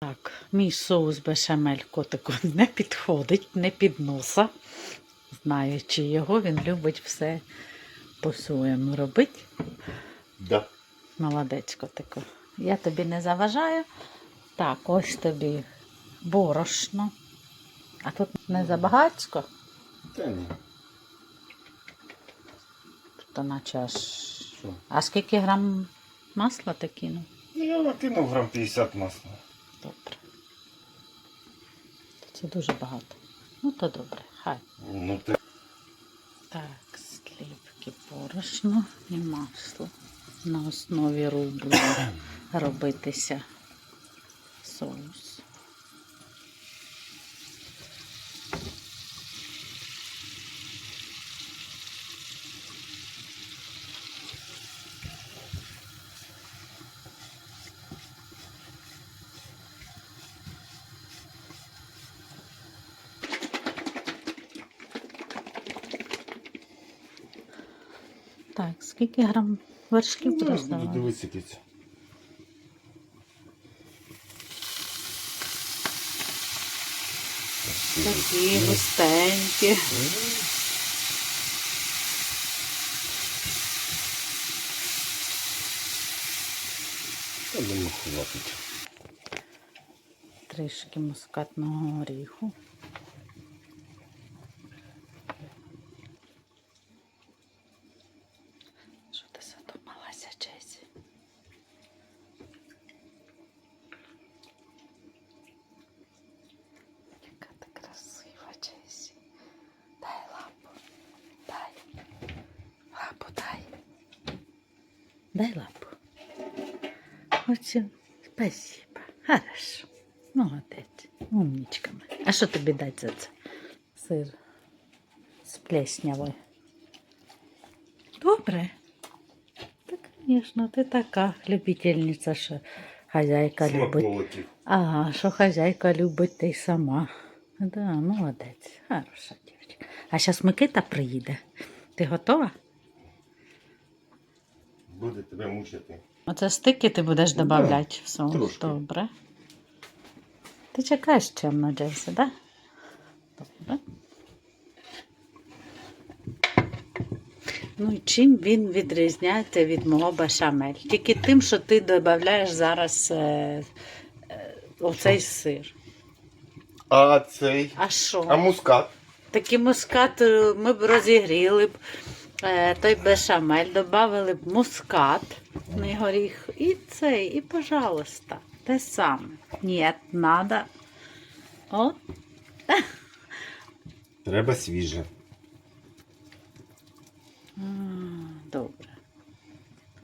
Так, мій соус бешамель котику не підходить, не під носа. Знаючи його, він любить все по-своєму робити. Да. Молодець котику. Я тобі не заважаю. Так, ось тобі борошно. А тут не забагацько, Та ні. то наче аж. Що? А скільки грам масла ти кинув? Ну, Я накинув грам 50 масла. Добре. Це дуже багато. Ну, то добре, хай. Ну, ти... Так, сліпки порошно і масло. На основі рублю робитися соус. Так, скільки грам вершків Ну, будеш буду дивитися кицю. Такі густенькі. Та думаю, хватить. Трішки мускатного оріху. Що ти задумалася, Джесі? Яка ти красива, Джесі. Дай лапу. Дай. Лапу дай. Дай лапу. Оцю. Спасибо. Хорошо. Молодець. Умничка моя. А що тобі дати за це? Сир з плеснявою. Добре. Так, звісно, ти така любительниця, що хазяйка любить. Ага, що хазяйка любить, ти сама. Да, молодець. Хороша дівчинка. А зараз Микита приїде. Ти готова? Буде тебе мучити. Оце стики ти будеш Да, додавати в соус. Добре. Ти чекаєш чемно, Джесі, так? Да? Добре. Ну і чим він відрізняється від мого бешамель? Тільки тим, що ти додаєш зараз е, е, оцей сир. А цей. А що? А мускат? Такий мускат е, ми б розігріли б той бешамель, додали б мускат, не горіх, і цей, і, пожалуйста, те саме. Ні, треба. О, Треба свіже. добре.